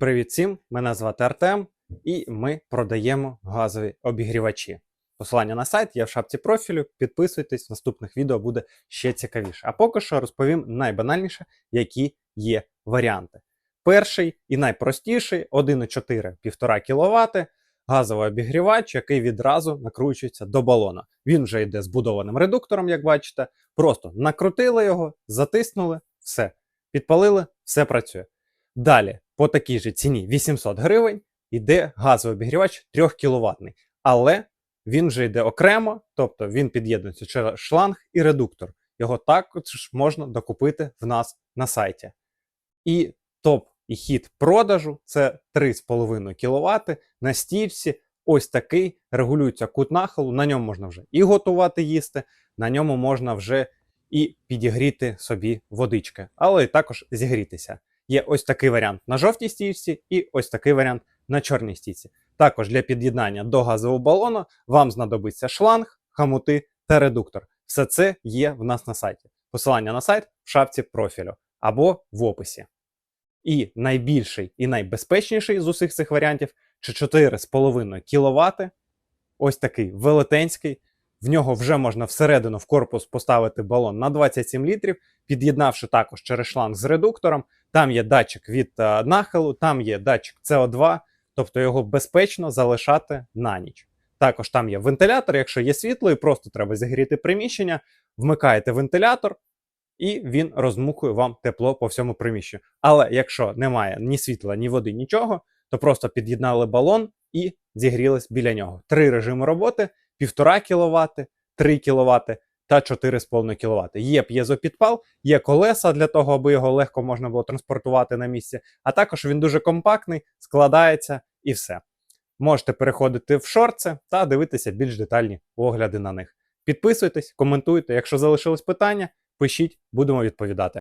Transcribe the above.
Привіт всім! Мене звати Артем, і ми продаємо газові обігрівачі. Посилання на сайт є в шапці профілю. Підписуйтесь, в наступних відео буде ще цікавіше. А поки що розповім найбанальніше, які є варіанти. Перший і найпростіший 1,4 1,5 кВт газовий обігрівач, який відразу накручується до балона. Він вже йде збудованим редуктором, як бачите. Просто накрутили його, затиснули, все. Підпалили, все працює. Далі, по такій же ціні 800 гривень, йде газовий обігрівач 3 кВт. Але він вже йде окремо, тобто він під'єднується через шланг і редуктор. Його також можна докупити в нас на сайті. І топ і хід продажу це 3,5 кВт на стільці. Ось такий регулюється кут нахилу. На ньому можна вже і готувати їсти, на ньому можна вже і підігріти собі водички, але і також зігрітися. Є ось такий варіант на жовтій стійці і ось такий варіант на чорній стійці. Також для під'єднання до газового балону вам знадобиться шланг, хамути та редуктор. Все це є в нас на сайті. Посилання на сайт в шапці профілю або в описі. І найбільший і найбезпечніший з усіх цих варіантів чи 4,5 кВт. Ось такий велетенський. В нього вже можна всередину в корпус поставити балон на 27 літрів, під'єднавши також через шланг з редуктором. Там є датчик від е, нахилу, там є датчик CO2, тобто його безпечно залишати на ніч. Також там є вентилятор, якщо є світло, і просто треба зігріти приміщення, вмикаєте вентилятор, і він розмухує вам тепло по всьому приміщенню. Але якщо немає ні світла, ні води, нічого, то просто під'єднали балон і зігрілись біля нього. Три режими роботи: 1,5 кВт, 3 кВт та 4,5 кВт. Є п'єзопідпал, є колеса для того, аби його легко можна було транспортувати на місці. А також він дуже компактний, складається і все. Можете переходити в шорти та дивитися більш детальні огляди на них. Підписуйтесь, коментуйте. Якщо залишились питання, пишіть, будемо відповідати.